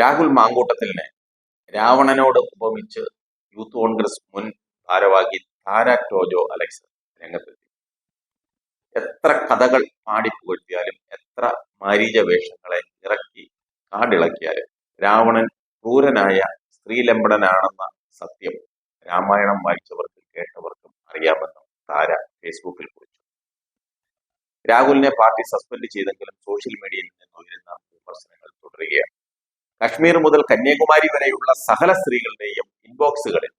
രാഹുൽ മാങ്കൂട്ടത്തിലിനെ രാവണനോട് ഉപമിച്ച് യൂത്ത് കോൺഗ്രസ് മുൻ ഭാരവാഹി താര ടോജോ അലക്സ് രംഗത്തെത്തി. എത്ര കഥകൾ പാടിപ്പുകഴ്ത്തിയാലും എത്ര മാരീച വേഷങ്ങളെ ഇറക്കി കാടിളക്കിയാലും രാവണൻ ക്രൂരനായ സ്ത്രീലംബടനാണെന്ന സത്യം രാമായണം വായിച്ചവർക്കും കേട്ടവർക്കും അറിയാമെന്നും താര ഫേസ്ബുക്കിൽ കുറിച്ചു. രാഹുലിനെ പാർട്ടി സസ്പെൻഡ് ചെയ്തെങ്കിലും സോഷ്യൽ മീഡിയയിൽ നിന്ന് ഉയരുന്ന വിമർശനങ്ങൾ തുടരുകയാണ്. കശ്മീർ മുതൽ കന്യാകുമാരി വരെയുള്ള സകല സ്ത്രീകളുടെയും ഇൻബോക്സുകളിൽ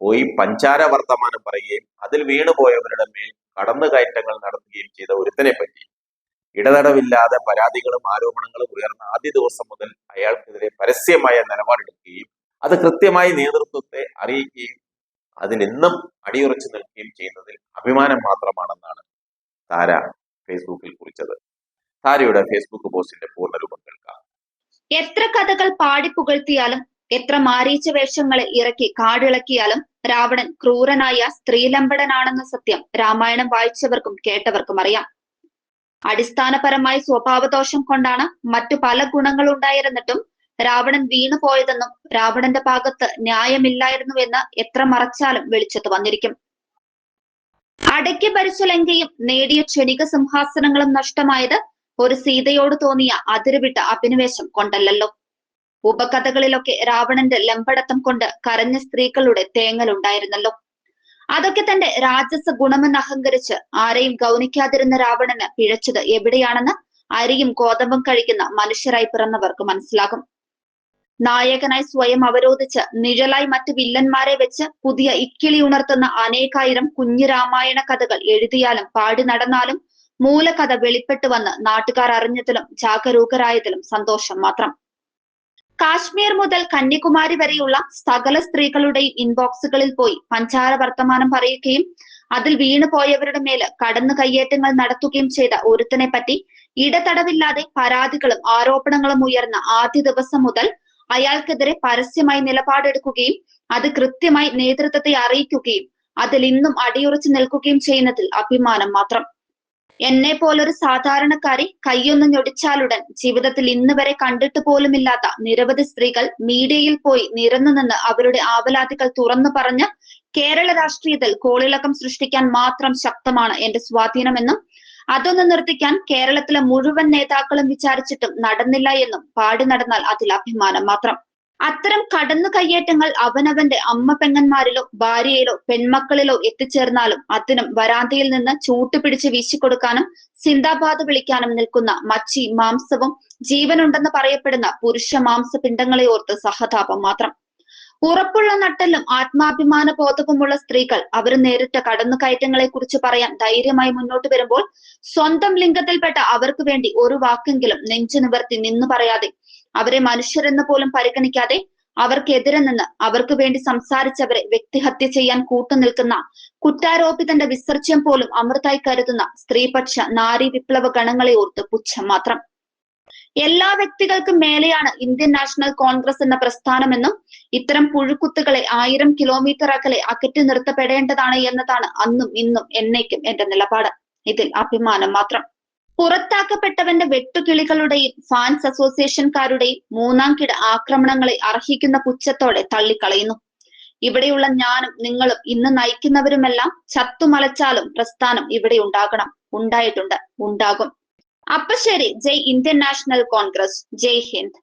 പോയി പഞ്ചാര വർത്തമാനം പറയുകയും അതിൽ വീണുപോയവരുടെ മേൽ കടന്നുകയറ്റങ്ങൾ നടത്തുകയും ചെയ്ത ഒരുത്തനെ പറ്റി. ഇടതടവില്ലാതെ പരാതികളും ആരോപണങ്ങളും ഉയർന്ന ആദ്യ ദിവസം മുതൽ അയാൾക്കെതിരെ പരസ്യമായ നിലപാടെടുക്കുകയും അത് കൃത്യമായി നേതൃത്വത്തെ അറിയിക്കുകയും അതിനെന്നും അടിയുറച്ചു നിൽക്കുകയും ചെയ്യുന്നതിൽ അഭിമാനം മാത്രമാണെന്നാണ് താര ഫേസ്ബുക്കിൽ കുറിച്ചത്. താരയുടെ ഫേസ്ബുക്ക് പോസ്റ്റിന്റെ പൂർണരൂപം കേൾക്കാം. എത്ര കഥകൾ പാടി പുകഴ്ത്തിയാലും എത്ര മാരീച്ച വേഷങ്ങളെ ഇറക്കി കാടിളക്കിയാലും രാവണൻ ക്രൂരനായ സ്ത്രീലമ്പടനാണെന്ന സത്യം രാമായണം വായിച്ചവർക്കും കേട്ടവർക്കും അറിയാം. അടിസ്ഥാനപരമായ സ്വഭാവദോഷം കൊണ്ടാണ് മറ്റു പല ഗുണങ്ങളുണ്ടായിരുന്നിട്ടും രാവണൻ വീണുപോയതെന്നും രാവണന്റെ ഭാഗത്ത് ന്യായമില്ലായിരുന്നുവെന്ന് എത്ര മറച്ചാലും വെളിച്ചത്ത് വന്നിരിക്കും. അടക്കി ഭരിച്ച ലങ്കയും നേടിയ ക്ഷണിക സിംഹാസനങ്ങളും നഷ്ടമായത് ഒരു സീതയോട് തോന്നിയ അതിരുവിട്ട അഭിനിവേശം കൊണ്ടല്ലല്ലോ. ഉപകഥകളിലൊക്കെ രാവണന്റെ ലമ്പടത്തം കൊണ്ട് കരഞ്ഞ സ്ത്രീകളുടെ തേങ്ങലുണ്ടായിരുന്നല്ലോ. അതൊക്കെ തന്റെ രാജസ ഗുണമെന്ന് അഹങ്കരിച്ച് ആരെയും ഗൗനിക്കാതിരുന്ന രാവണന് പിഴച്ചത് എവിടെയാണെന്ന് അരിയും ഗോതമ്പും കഴിക്കുന്ന മനുഷ്യരായി പിറന്നവർക്ക് മനസ്സിലാകും. നായകനായി സ്വയം അവരോധിച്ച് നിഴലായി മറ്റു വില്ലന്മാരെ വെച്ച് പുതിയ ഇക്കിളി ഉണർത്തുന്ന അനേകായിരം കുഞ്ഞു രാമായണ കഥകൾ എഴുതിയാലും പാടി നടന്നാലും മൂലകഥ വെളിപ്പെട്ടു വന്ന് നാട്ടുകാർ അറിഞ്ഞതിലും ജാഗരൂകരായതിലും സന്തോഷം മാത്രം. കാശ്മീർ മുതൽ കന്യാകുമാരി വരെയുള്ള സകല സ്ത്രീകളുടെയും ഇൻബോക്സുകളിൽ പോയി പഞ്ചാര വർത്തമാനം പറയുകയും അതിൽ വീണു പോയവരുടെ മേൽ കടന്നു കയ്യേറ്റങ്ങൾ നടത്തുകയും ചെയ്ത ഒരുത്തനെ പറ്റി ഇടതടവില്ലാതെ പരാതികളും ആരോപണങ്ങളും ഉയർന്ന ആദ്യ ദിവസം മുതൽ അയാൾക്കെതിരെ പരസ്യമായി നിലപാടെടുക്കുകയും അത് കൃത്യമായി നേതൃത്വത്തെ അറിയിക്കുകയും അതിൽ ഇന്നും അടിയുറച്ചു നിൽക്കുകയും ചെയ്യുന്നതിൽ അഭിമാനം മാത്രം. എന്നെ പോലൊരു സാധാരണക്കാരി കൈയൊന്ന് ഞൊടിച്ചാലുടൻ ജീവിതത്തിൽ ഇന്ന് വരെ കണ്ടിട്ട് പോലുമില്ലാത്ത നിരവധി സ്ത്രീകൾ മീഡിയയിൽ പോയി നിരന്നു നിന്ന് അവരുടെ ആവലാതികൾ തുറന്നു പറഞ്ഞ് കേരള രാഷ്ട്രീയത്തിൽ കോളിളക്കം സൃഷ്ടിക്കാൻ മാത്രം ശക്തമാണ് എന്റെ സ്വാധീനമെന്നും അതൊന്ന് നിർത്തിക്കാൻ കേരളത്തിലെ മുഴുവൻ നേതാക്കളും വിചാരിച്ചിട്ടും നടന്നില്ല എന്നും പാടി നടന്നാൽ അതിൽ അഭിമാനം മാത്രം. അത്തരം കടന്നു കയ്യേറ്റങ്ങൾ അവനവന്റെ അമ്മ പെങ്ങന്മാരിലോ ഭാര്യയിലോ പെൺമക്കളിലോ എത്തിച്ചേർന്നാലും അതിനും വരാന്തയിൽ നിന്ന് ചൂട്ടുപിടിച്ച് വീശിക്കൊടുക്കാനും സിന്ദാബാദ് വിളിക്കാനും നിൽക്കുന്ന മച്ചി മാംസവും ജീവനുണ്ടെന്ന് പറയപ്പെടുന്ന പുരുഷ മാംസപിണ്ഡങ്ങളെ ഓർത്ത് സഹതാപം മാത്രം. ഉറപ്പുള്ള നട്ടലും ആത്മാഭിമാന ബോധവുമുള്ള സ്ത്രീകൾ അവർ നേരിട്ട കടന്നുകയറ്റങ്ങളെ കുറിച്ച് പറയാൻ ധൈര്യമായി മുന്നോട്ട് വരുമ്പോൾ സ്വന്തം ലിംഗത്തിൽപ്പെട്ട അവർക്ക് വേണ്ടി ഒരു വാക്കെങ്കിലും നെഞ്ചു നിവർത്തി നിന്നു പറയാതെ അവരെ മനുഷ്യരെന്ന് പോലും പരിഗണിക്കാതെ അവർക്കെതിരെ നിന്ന് അവർക്ക് വേണ്ടി സംസാരിച്ചവരെ വ്യക്തിഹത്യ ചെയ്യാൻ കൂട്ടുനിൽക്കുന്ന കുറ്റാരോപിതന്റെ വിസർജ്യം പോലും അമൃതായി കരുതുന്ന സ്ത്രീപക്ഷ നാരി വിപ്ലവ ഗണങ്ങളെ ഓർത്ത് പുച്ഛം മാത്രം. എല്ലാ വ്യക്തികൾക്കും മേലെയാണ് ഇന്ത്യൻ നാഷണൽ കോൺഗ്രസ് എന്ന പ്രസ്ഥാനമെന്നും ഇത്തരം പുഴുക്കുത്തുകളെ ആയിരം കിലോമീറ്റർ അകലെ അകറ്റി നിർത്തപ്പെടേണ്ടതാണ് എന്നതാണ് അന്നും ഇന്നും എന്നേക്കും എന്റെ നിലപാട്. ഇതിൽ അഭിമാനം മാത്രം. പുറത്താക്കപ്പെട്ടവന്റെ വെട്ടുകിളികളുടെയും ഫാൻസ് അസോസിയേഷൻകാരുടെയും മൂന്നാം കിട ആക്രമണങ്ങളെ അർഹിക്കുന്ന പുച്ഛത്തോടെ തള്ളിക്കളയുന്നു. ഇവിടെയുള്ള ഞാനും നിങ്ങളും ഇന്ന് നയിക്കുന്നവരുമെല്ലാം ചത്തുമലച്ചാലും പ്രസ്ഥാനം ഇവിടെ ഉണ്ടാകണം. ഉണ്ടായിട്ടുണ്ട്. ഉണ്ടാകും. അപ്പൊ ശരി ജയ് ഇന്ത്യൻ നാഷണൽ കോൺഗ്രസ്. ജയ് ഹിന്ദ്.